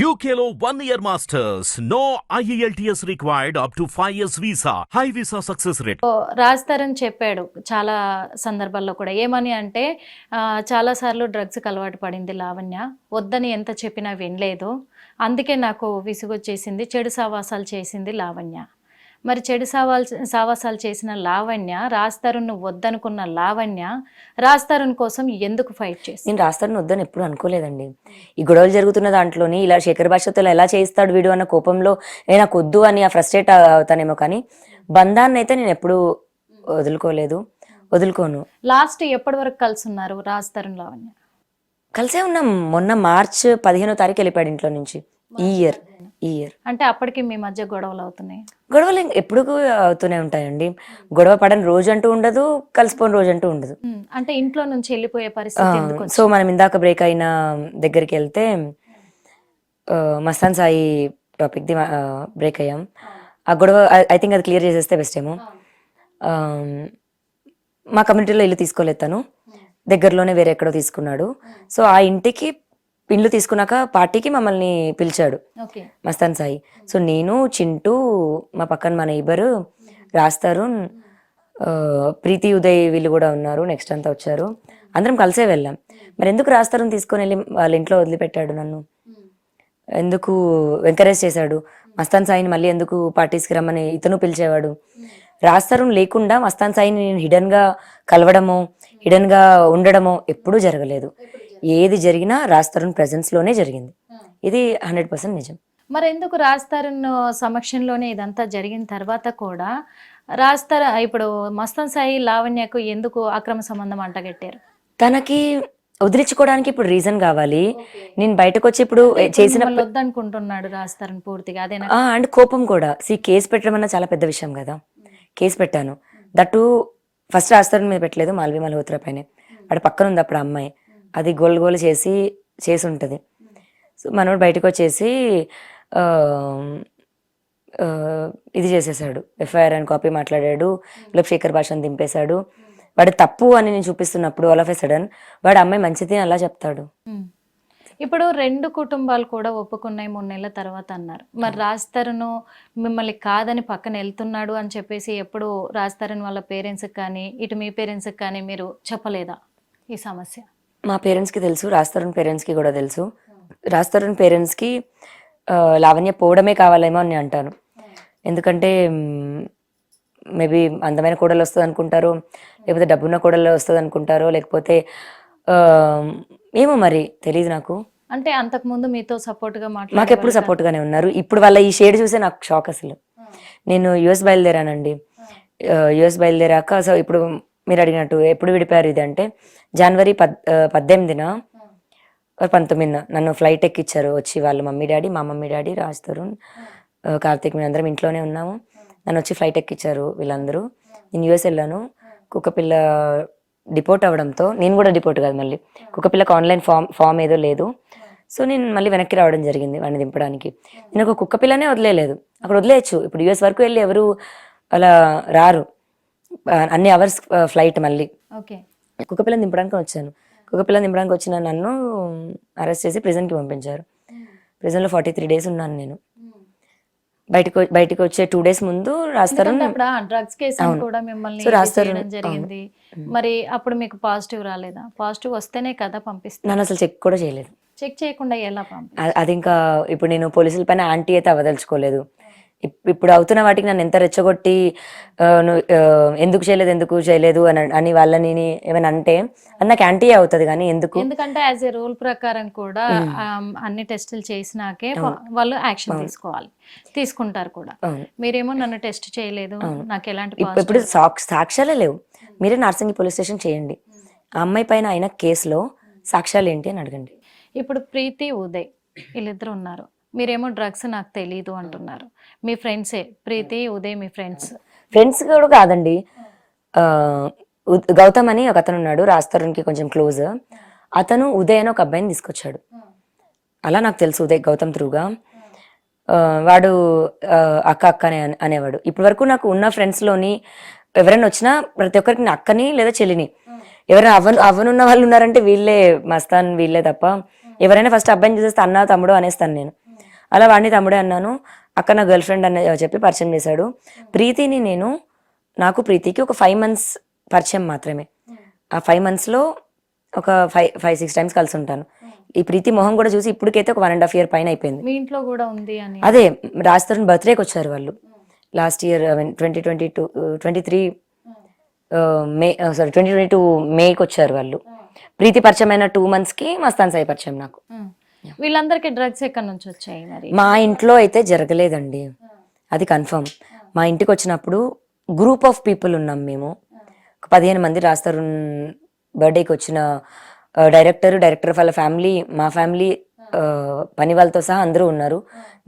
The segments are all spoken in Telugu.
యూకేలో one year masters no E IELTS required up to 5 years visa. High visa success rate. Raj Taran చెప్పాడు చాలా సందర్భాల్లో కూడా. ఏమని అంటే చాలా సార్లు డ్రగ్స్కి అలవాటు పడింది లావణ్య. వద్దని ఎంత చెప్పినా వినలేదు. అందుకే నాకు విసుగొచ్చేసింది చెడు సావాసాలు చేసింది లావణ్య. మరి చెడు సావాల్ సావాసాలు చేసిన లావణ్య రాజ్ తరుణ్ను వద్దనుకున్న లావణ్య రాజ్ తరుణ్ కోసం ఎందుకు ఫైట్ చేసింది? నేను రాస్తాను వద్దని ఎప్పుడు అనుకోలేదండి. ఈ గొడవలు జరుగుతున్న దాంట్లోని ఇలా శేఖర్ భాషతో ఎలా చేయిస్తాడు వీడు అన్న కోపంలో నాకు వద్దు అని ఆ ఫ్రస్ట్రేట్ అవుతానేమో కానీ బంధాన్ని అయితే నేను ఎప్పుడు వదులుకోలేదు. వదులుకోను. లాస్ట్ ఎప్పటి వరకు కలిసి ఉన్నారు రాజ్ తరుణ్ లావణ్య? కలిసే ఉన్నాం. మొన్న మార్చ్ పదిహేనో తారీఖు వెళ్ళిపోయాడు ఇంట్లో నుంచి. ఈ ఇయర్ ఈ ఇయర్ అంటే అప్పటికి మీ మధ్య గొడవలు అవుతున్నాయి? గొడవలు ఎప్పుడు అవుతూనే ఉంటాయండి. గొడవ పడని రోజు అంటూ ఉండదు కలిసిపోని రోజు అంటూ ఉండదు. అంటే ఇంట్లో నుంచి వెళ్ళిపోయే పరిస్థితి? సో మనం ఇందాక బ్రేక్ అయిన దగ్గరికి వెళ్తే మస్తాన్ సాయి టాపిక్ ది బ్రేక్ అయ్యాం. ఆ గొడవ ఐ థింక్ అది క్లియర్ చేసేస్తే బెస్ట్ ఏమో. మా కమ్యూనిటీలో ఇల్లు తీసుకోలేదు తను. దగ్గరలోనే వేరే ఎక్కడో తీసుకున్నాడు. సో ఆ ఇంటికి ఇల్లు తీసుకున్నాక పార్టీకి మమ్మల్ని పిలిచాడు. మస్తాన్ సాయి. సో నేను చింటూ మా పక్కన మా నైబర్ రాస్తారు ప్రీతి ఉదయ్ వీళ్ళు కూడా ఉన్నారు. నెక్స్ట్ అంతా వచ్చారు. అందరం కలిసే వెళ్ళాం. మరి ఎందుకు రాస్తారని తీసుకొని వెళ్ళి వాళ్ళ ఇంట్లో వదిలిపెట్టాడు నన్ను? ఎందుకు ఎంకరేజ్ చేశాడు? మస్తాన్ సాయిని మళ్ళీ ఎందుకు పార్టీస్కి రమ్మని ఇతను పిలిచేవాడు? రాస్తారు లేకుండా మస్తాన్ సాయిని నేను హిడన్గా కలవడమో హిడన్గా ఉండడమో ఎప్పుడూ జరగలేదు. ఏది జరిగినా రాస్తారున్ ప్రెజెన్స్లోనే జరిగింది. ఇది హండ్రెడ్ పర్సెంట్ నిజం. మరి ఎందుకు రాజ్ తరుణ్ సమక్షంలోనే ఇదంతా జరిగిన తర్వాత కూడా రాజ్ ఇప్పుడు మస్తాన్ సాయి లావణ్యకు ఎందుకు అక్రమ సంబంధం అంటగట్టారు? తనకి వదిలించుకోవడానికి ఇప్పుడు రీజన్ కావాలి. నేను బయటకు వచ్చి ఇప్పుడు చేసిన వద్దనుకుంటున్నాడు రాజ్ తరుణ్ పూర్తిగా అదేనా? అండ్ కోపం కూడా. సి కేసు పెట్టడం అన్న చాలా పెద్ద విషయం కదా. కేసు పెట్టాను. దట్టు ఫస్ట్ రాస్తారు మీద పెట్టలేదు మాల్వి మల్హోత్రా పైన. అక్కడ పక్కన ఉంది అప్పుడు అమ్మాయి. అది గోల్ గోల్ చేసి చేసి ఉంటుంది సో మనోడు బయటకు వచ్చేసి ఇది చేసేసాడు. ఎఫ్ఐఆర్ అని కాపీ మాట్లాడాడు. లేకపోతే శేఖర్ భాషను దింపేశాడు. వాడు తప్పు అని నేను చూపిస్తున్నప్పుడు ఆల్ ఆఫ్ ఎ సడన్ వాడు అమ్మాయి మంచిది అలా చెప్తాడు. ఇప్పుడు రెండు కుటుంబాలు కూడా ఒప్పుకున్నాయి మూడు నెలల తర్వాత అన్నారు. మరి రాజ్ తరుణ్ మిమ్మల్ని కాదని పక్కన వెళ్తున్నాడు అని చెప్పేసి ఎప్పుడు రాజ్ తరుణ్ వాళ్ళ పేరెంట్స్కి కానీ ఇటు మీ పేరెంట్స్కి కానీ మీరు చెప్పలేదా ఈ సమస్య? మా పేరెంట్స్కి తెలుసు రాస్తారున్ పేరెంట్స్కి కూడా తెలుసు. రాస్తారున్ పేరెంట్స్కి లావణ్య పోవడమే కావాలేమో అని అంటాను. ఎందుకంటే మేబీ అందమైన కూడలు వస్తుంది అనుకుంటారు లేకపోతే డబ్బున్న కూడలు వస్తుంది అనుకుంటారో లేకపోతే ఏమో మరి తెలియదు నాకు. అంటే అంతకు ముందు మీతో సపోర్ట్గా మాకు మాట్లాడే ఎప్పుడు సపోర్ట్ గానే ఉన్నారు. ఇప్పుడు వాళ్ళ ఈ షేడ్ చూసే నాకు షాక్ అసలు. నేను యుఎస్ బయలుదేరానండి. యుఎస్ బయలుదేరాక సో ఇప్పుడు మీరు అడిగినట్టు ఎప్పుడు విడిపోయారు ఇది అంటే జనవరి పద్ పద్దెనిమిదిన పంతొమ్మిదిన నన్ను ఫ్లైట్ ఎక్కిచ్చారు వచ్చి వాళ్ళ మమ్మీ డాడీ మా మమ్మీ డాడీ రాజ్ తరుణ్ కార్తీక్ మేము అందరం ఇంట్లోనే ఉన్నాము. నన్ను వచ్చి ఫ్లైట్ ఎక్కిచ్చారు వీళ్ళందరూ. నేను యుఎస్ వెళ్ళాను. కుక్కపిల్ల డిపోర్ట్ అవ్వడంతో నేను కూడా డిపోర్ట్ కాదు మళ్ళీ. కుక్కపిల్లకి ఆన్లైన్ ఫామ్ ఫామ్ ఏదో లేదు. సో నేను మళ్ళీ వెనక్కి రావడం జరిగింది వాడిని దింపడానికి. నేను ఒక కుక్క పిల్లనే వదిలేయలేదు అక్కడ వదిలేయచ్చు. ఇప్పుడు యుఎస్ వరకు వెళ్ళి ఎవరు అలా రారు. అన్ని అవర్స్ ఫ్లైట్ మళ్ళీ. ఓకే. కుక్క పిల్లని దింపడానికి వచ్చాను. కుక్క పిల్లని దింపడానికి వచ్చిన నన్ను అరెస్ట్ చేసి ప్రిజన్కి పంపించారు. ప్రిజన్లో ఫార్టీ త్రీ డేస్ ఉన్నాను నేను. బయటకు బయటకు వచ్చే టూ డేస్ ముందు రాస్తారు డ్రగ్స్ కేసు. కూడా మిమ్మల్ని జరిగింది. మరి అప్పుడు మీకు పాజిటివ్ రాలేదా? పాజిటివ్ వస్తేనే కదా పంపిస్తారు. నన్ను అసలు చెక్ కూడా చేయలేదు. చెక్ చేయకుండా ఎలా పంపి అది ఇంకా ఇప్పుడు నేను పోలీసుల పైన యాంటీ అయితే అవదలుచుకోలేదు ఇప్పుడు అవుతున్న వాటికి నన్ను ఎంత రెచ్చగొట్టి ఎందుకు చేయలేదు ఎందుకు చేయలేదు అని అని వాళ్ళని ఏమైనా అంటే అది నాకు యాంటీ అవుతుంది కానీ ఎందుకు? ఎందుకంటే యాజ్ ఏ రూల్ ప్రకారం కూడా అన్ని టెస్టులు చేసినాకే వాళ్ళు యాక్షన్ తీసుకోవాలి. తీసుకుంటారు కూడా. మీరేమో నన్ను టెస్ట్ చేయలేదు నాకు ఎలాంటి ఇప్- ఇప్పుడు సాక్ష్యాలే లేవు. మీరే నార్సింగి పోలీస్ స్టేషన్ చేయండి. ఆ అమ్మాయి పైన అయిన కేసులో సాక్ష్యాలు ఏంటి అని అడగండి. ఇప్పుడు ప్రీతి ఉదయ్ వీళ్ళిద్దరు ఉన్నారు. మీరేమో డ్రగ్స్ నాకు తెలీదు అంటున్నారు. మీ ఫ్రెండ్సే ప్రీతి ఉదయ్ మీ ఫ్రెండ్స్ ఫ్రెండ్స్ కూడా కాదండి. గౌతమ్ అని ఒక అతను ఉన్నాడు రాస్తరుణ్కి కొంచెం క్లోజ్ అతను ఉదయ్ అని ఒక అబ్బాయిని తీసుకొచ్చాడు. అలా నాకు తెలుసు ఉదయ్ గౌతమ్ త్రూగా వాడు అక్క అక్క అనే అనేవాడు. ఇప్పటి వరకు నాకు ఉన్న ఫ్రెండ్స్లోని ఎవరైనా వచ్చినా ప్రతి ఒక్కరికి నా అక్కని లేదా చెల్లిని. ఎవరైనా అవ్వను అవ్వనున్న వాళ్ళు ఉన్నారంటే వీళ్ళే మస్తాన్ వీళ్ళే తప్ప. ఎవరైనా ఫస్ట్ అబ్బాయిని చూసేస్తే అన్న తమ్ముడు అనేస్తాను నేను. అలా వాడిని తమ్ముడే అన్నాను. అక్క నా గర్ల్ ఫ్రెండ్ అని చెప్పి పరిచయం చేశాడు. ప్రీతిని నేను నాకు ప్రీతికి ఒక ఫైవ్ మంత్స్ పరిచయం మాత్రమే. ఆ ఫైవ్ మంత్స్లో ఒక ఫైవ్ ఫైవ్ సిక్స్ టైమ్స్ కలిసి ఉంటాను. ఈ ప్రీతి మొహం కూడా చూసి ఇప్పటికైతే ఒక వన్ అండ్ హాఫ్ ఇయర్ పైన అయిపోయింది. మీ ఇంట్లో కూడా ఉంది అని. అదే రాజ్ తరుణ్ బర్త్డేకి వచ్చారు వాళ్ళు. Last year twenty twenty two twenty three May sorry twenty twenty two మేకి వచ్చారు వాళ్ళు. ప్రీతి పరిచయం అయిన టూ మంత్స్కి మస్తాన్ సాయి పరిచయం నాకు. ఉమ్. వీళ్ళందరికీ డ్రగ్స్ ఎక్కడి నుంచి వచ్చాయి మరి? మా ఇంట్లో అయితే జరగలేదండి. అది కన్ఫర్మ్ మా ఇంటికి వచ్చినప్పుడు గ్రూప్ ఆఫ్ పీపుల్ ఉన్నాం మేము. ఒక పదిహేను మంది రాస్తారు. బర్త్డేకి వచ్చిన డైరెక్టర్ డైరెక్టర్ వాళ్ళ ఫ్యామిలీ మా ఫ్యామిలీ పని వాళ్ళతో సహా అందరూ ఉన్నారు.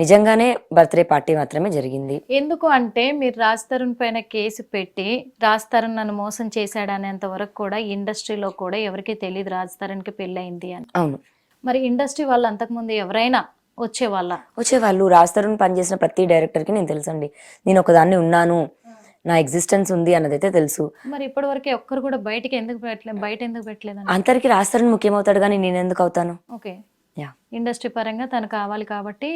నిజంగానే బర్త్డే పార్టీ మాత్రమే జరిగింది. ఎందుకు అంటే మీరు రాజ్ తరుణ్ పైన కేసు పెట్టి రాజ్ తరుణ్ నన్ను మోసం చేశాడు అనేంత వరకు కూడా ఇండస్ట్రీలో కూడా ఎవరికీ తెలియదు రాజ్ తరుణ్కి పెళ్ళయింది అని. అవును. మరి ఇండస్ట్రీ వాళ్ళు అంతకుముందు ఎవరైనా వచ్చేవాళ్ళ? వచ్చేవాళ్ళు. రాస్తారని పనిచేసిన ప్రతి డైరెక్టర్కి నేను తెలుసండి. నేను ఒకదాన్ని ఉన్నాను. నా ఎగ్జిస్టెన్స్ ఉంది అన్నదైతే తెలుసు. మరి ఇప్పటి వరకే ఒక్కరు కూడా బయటికి ఎందుకు పెట్టలేదు బయట ఎందుకు పెట్టలేదని అందరికి రాస్తారని ముఖ్యమవుతాడు కానీ నేను ఎందుకు అవుతాను? ఓకే. యా. ఇండస్ట్రీ పరంగా తను కావాలి కాబట్టి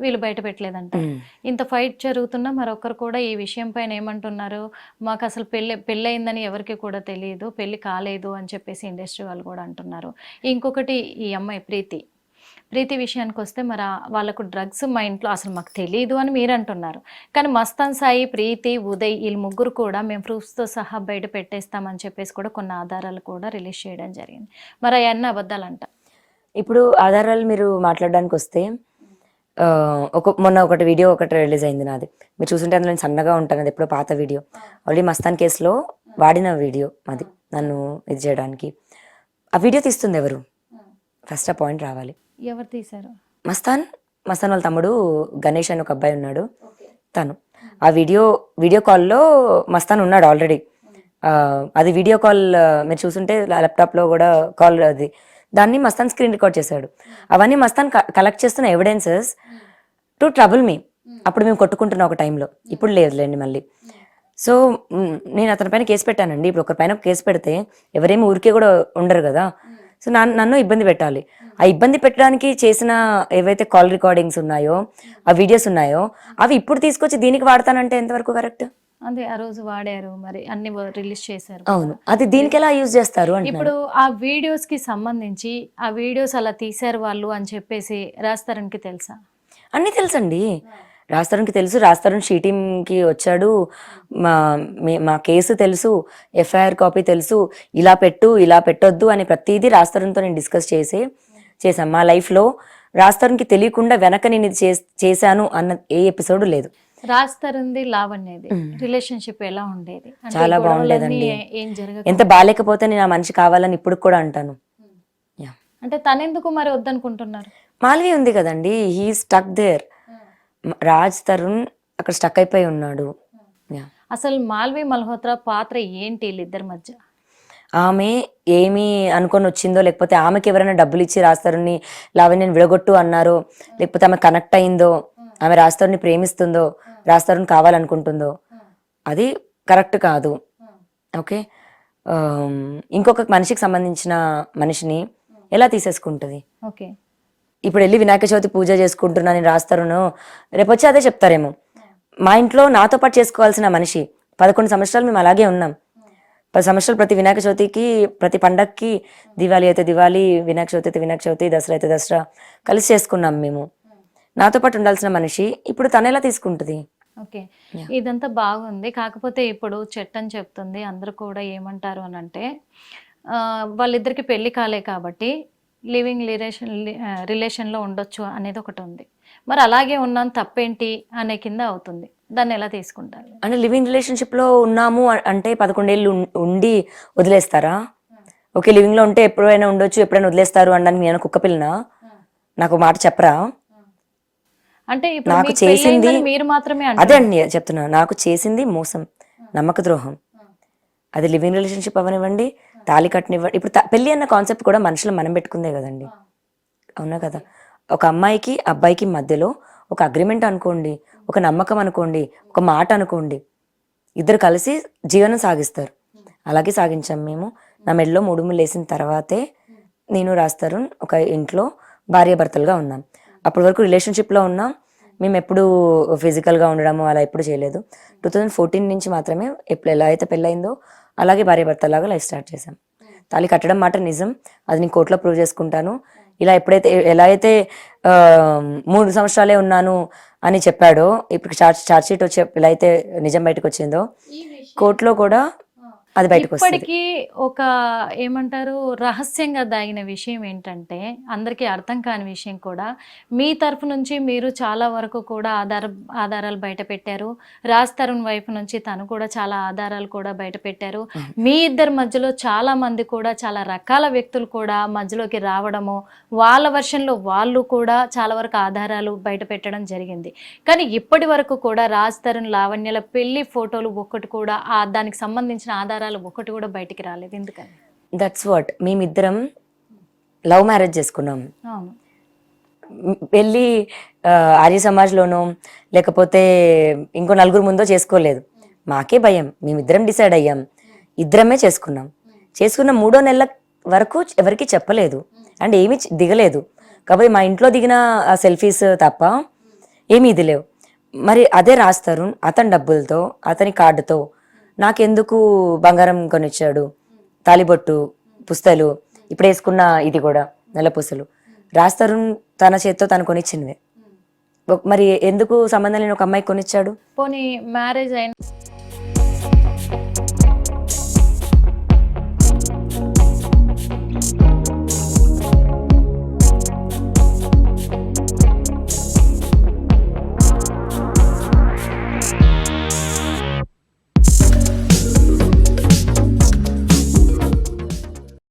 వీళ్ళు బయట పెట్టలేదంట. ఇంత ఫైట్ జరుగుతున్నా మరొకరు కూడా ఈ విషయం పైన ఏమంటున్నారు? మాకు అసలు పెళ్ళి పెళ్ళయిందని ఎవరికి కూడా తెలియదు పెళ్ళి కాలేదు అని చెప్పేసి ఇండస్ట్రీ వాళ్ళు కూడా అంటున్నారు. ఇంకొకటి ఈ అమ్మాయి ప్రీతి. ప్రీతి విషయానికి వస్తే మరి వాళ్ళకు డ్రగ్స్ మా ఇంట్లో అసలు మాకు తెలియదు అని మీరు అంటున్నారు. కానీ మస్తాన్ సాయి ప్రీతి ఉదయ్ వీళ్ళు ముగ్గురు కూడా మేము ప్రూఫ్స్తో సహా బయట పెట్టేస్తామని చెప్పేసి కూడా కొన్ని ఆధారాలు కూడా రిలీజ్ చేయడం జరిగింది. మరి అవన్నీ అబద్ధాలంట. ఇప్పుడు ఆధారాలు మీరు మాట్లాడడానికి వస్తే ఒక మొన్న ఒకటి వీడియో ఒకటి రిలీజ్ అయింది నాది. మీరు చూసుంటే అందులో నేను సన్నగా ఉంటాను అది ఎప్పుడో పాత వీడియో. ఆల్రెడీ మస్తాన్ కేసులో వాడిన వీడియో అది నన్ను ఇది చేయడానికి. ఆ వీడియో తీస్తుంది ఎవరు? ఫస్ట్ ఆ పాయింట్ రావాలి. ఎవరు తీశారు? మస్తాన్ మస్తాన్ వాళ్ళ తమ్ముడు గణేష్ అని ఒక అబ్బాయి ఉన్నాడు. తను. ఆ వీడియో వీడియో కాల్లో మస్తాన్ ఉన్నాడు ఆల్రెడీ. అది వీడియో కాల్ మీరు చూసుంటే ల్యాప్టాప్లో కూడా కాల్ అది దాన్ని మస్తాన్ స్క్రీన్ రికార్డ్ చేశాడు. అవన్నీ మస్తాన్ కలెక్ట్ చేస్తున్న ఎవిడెన్సెస్ టు ట్రబుల్ మీ అప్పుడు మేము కొట్టుకుంటున్న ఒక టైంలో ఇప్పుడు లేదులేండి మళ్ళీ. సో మ్, నేను అతని పైన కేసు పెట్టానండి. ఇప్పుడు ఒకరి పైన కేసు పెడితే ఎవరేమి ఊరికే కూడా ఉండరు కదా. సో నా నన్ను ఇబ్బంది పెట్టాలి. ఆ ఇబ్బంది పెట్టడానికి చేసిన ఏవైతే కాల్ రికార్డింగ్స్ ఉన్నాయో ఆ వీడియోస్ ఉన్నాయో అవి ఇప్పుడు తీసుకొచ్చి దీనికి వాడతానంటే ఎంతవరకు కరెక్ట్ అదే ఆ రోజు వాడారు మరి అన్ని రిలీజ్ చేశారు. అవును. అది దీనికి ఎలా యూజ్ చేస్తారు ఇప్పుడు ఆ వీడియోస్కి సంబంధించి ఆ వీడియోస్ అలా తీశారు వాళ్ళు అని చెప్పేసి రాస్తారనికి తెలుసా? అన్నీ తెలుసండి. రాస్తారుకి తెలుసు. రాస్తారుని షీటింగ్కి వచ్చాడు. మా మీ- కేసు తెలుసు. ఎఫ్ఐఆర్ కాపీ తెలుసు. ఇలా పెట్టు ఇలా పెట్టొద్దు అని ప్రతిదీ రాస్తారునితో నేను డిస్కస్ చేసి చేశాను. మా లైఫ్లో రాస్తారునికి తెలియకుండా వెనక నేను ఇది చేశాను అన్న ఏ ఎపిసోడ్ లేదు. రాస్తారుంది లావణ్యది రిలేషన్షిప్ ఎలా ఉండేది? చాలా బాగుండేదండి. ఏం జరగదు ఎంత బాగాలేకపోతే నేను ఆ మనిషి కావాలని ఇప్పుడు కూడా అంటాను. యా. అంటే తనెందుకు మరి వద్దనుకుంటున్నారు? మాల్వి ఉంది కదండి. He stuck there Raj Tarun అక్కడ స్టక్ అయిపోయి ఉన్నాడు. యా. అసలు మాల్వి మల్హోత్రా పాత్ర ఏంటి వీళ్ళిద్దరి మధ్య? ఆమె ఏమి అనుకొని వచ్చిందో లేకపోతే ఆమెకి ఎవరైనా డబ్బులు ఇచ్చి రాస్తారని లావణ్యని విడగొట్టు అన్నారో లేకపోతే ఆమె కనెక్ట్ అయిందో ఆమె రాస్తారుని ప్రేమిస్తుందో రాస్తారుని కావాలనుకుంటుందో అది కరెక్ట్ కాదు. ఓకే? ఇంకొక మనిషికి సంబంధించిన మనిషిని ఎలా తీసేసుకుంటుంది? ఓకే. ఇప్పుడు వెళ్ళి వినాయక చవితి పూజ చేసుకుంటున్నా నేను రాస్తారును రేపు వచ్చి అదే చెప్తారేమో. మా ఇంట్లో నాతో పాటు చేసుకోవాల్సిన మనిషి పదకొండు సంవత్సరాలు మేము అలాగే ఉన్నాం. పది సంవత్సరాలు ప్రతి వినాయక చవితికి ప్రతి పండక్కి దివాళీ అయితే దివాళీ వినాయక చవితి అయితే వినాయక చవితి దసరా అయితే దసరా కలిసి చేసుకున్నాం మేము. నాతో పాటు ఉండాల్సిన మనిషి ఇప్పుడు తను ఎలా తీసుకుంటుంది? ఓకే. ఇదంతా బాగుంది. కాకపోతే ఇప్పుడు చట్టం చెప్తుంది. అందరూ కూడా ఏమంటారు అని అంటే వాళ్ళిద్దరికి పెళ్ళి కాలే కాబట్టి లివింగ్ రిలేషన్ రిలేషన్లో ఉండొచ్చు అనేది ఒకటి ఉంది. మరి అలాగే ఉన్నాను తప్పేంటి అనే కింద అవుతుంది. దాన్ని ఎలా తీసుకుంటారు? అంటే లివింగ్ రిలేషన్షిప్లో ఉన్నాము అంటే పదకొండేళ్ళు ఉండి వదిలేస్తారా? ఓకే లివింగ్లో ఉంటే ఎప్పుడైనా ఉండొచ్చు ఎప్పుడైనా వదిలేస్తారు అనడానికి నేను కుక్క పిల్లనా? నాకు మాట చెప్పరా? అంటే నాకు చేసింది- మీరు మాత్రమే అదే అండి చెప్తున్నా. నాకు చేసింది మోసం నమ్మక ద్రోహం అది లివింగ్ రిలేషన్షిప్ అవనివ్వండి తాళి కట్టనివ్వండి ఇప్పుడు పెళ్ళి అన్న కాన్సెప్ట్ కూడా మనుషులు మనం పెట్టుకుందే కదండి. అవునా కదా? ఒక అమ్మాయికి అబ్బాయికి మధ్యలో ఒక అగ్రిమెంట్ అనుకోండి ఒక నమ్మకం అనుకోండి ఒక మాట అనుకోండి ఇద్దరు కలిసి జీవనం సాగిస్తారు. అలాగే సాగించాం మేము. నా మెడలో మూడు ముళ్ళు వేసిన తర్వాతే నేను రాస్తారు ఒక ఇంట్లో భార్యాభర్తలుగా ఉన్నాం. అప్పటి వరకు రిలేషన్షిప్లో ఉన్నాం. మేము ఎప్పుడు ఫిజికల్గా ఉండడము అలా ఎప్పుడు చేయలేదు. టూ థౌజండ్ ఫోర్టీన్ నుంచి మాత్రమే ఎప్పుడు ఎలా అయితే పెళ్ళయిందో అలాగే భార్య భర్తలాగా లైఫ్ స్టార్ట్ చేశాం. తాళి కట్టడం మాట నిజం. అది నేను కోర్టులో ప్రూవ్ చేసుకుంటాను. ఇలా ఎప్పుడైతే ఎలా అయితే మూడు సంవత్సరాలే ఉన్నాను అని చెప్పాడో ఇప్పుడు చార్జ్ చార్జ్ షీట్ వచ్చి ఎలా అయితే నిజం బయటకు వచ్చిందో కోర్టులో కూడా అది బయటకు ఇప్పటికీ ఒక ఏమంటారు రహస్యంగా దాగిన విషయం ఏంటంటే అందరికీ అర్థం కాని విషయం కూడా మీ తరఫు నుంచి మీరు చాలా వరకు కూడా ఆధార ఆధారాలు బయట పెట్టారు. రాజ్ తరుణ్ వైపు నుంచి తను కూడా చాలా ఆధారాలు కూడా బయట పెట్టారు. మీ ఇద్దరి మధ్యలో చాలా మంది కూడా చాలా రకాల వ్యక్తులు కూడా మధ్యలోకి రావడము వాళ్ళ వర్షన్లో వాళ్ళు కూడా చాలా వరకు ఆధారాలు బయట పెట్టడం జరిగింది. కానీ ఇప్పటి వరకు కూడా రాజ్ తరుణ్ లావణ్యల పెళ్ళి ఫోటోలు ఒక్కటి కూడా ఆ దానికి సంబంధించిన ఆధారాలు ఒక్కటి కూడా బయటికి రాలేదు. ఎందుకని? దట్స్ వాట్ మేమిద్దరం లవ్ మ్యారేజ్ చేసుకున్నాం. అవును. ఆ, ఆర్య సమాజ్లోనో లేకపోతే ఇంకో నలుగురు ముందో చేసుకోలేదు. మాకే భయం. మేమిద్దరం డిసైడ్ అయ్యాం. ఇద్దరమే చేసుకున్నాం. చేసుకున్న మూడో నెలల వరకు ఎవరికి చెప్పలేదు. అండ్ ఏమీ దిగలేదు. కాబట్టి మా ఇంట్లో దిగిన ఆ సెల్ఫీస్ తప్ప ఏమీ ఇది లేవు మరి అదే రాస్తారు అతని డబ్బులతో అతని కార్డుతో నాకెందుకు బంగారం కొనిచ్చాడు? తాలిబొట్టు పుస్తలు ఇప్పుడు వేసుకున్న ఇది కూడా నల్ల పుస్తలు తరుణ్ తన చేత్తో తను కొనిచ్చింది. మరి ఎందుకు సంబంధం లేని ఒక అమ్మాయి కొనిచ్చాడు? పోనీ మ్యారేజ్ అయిన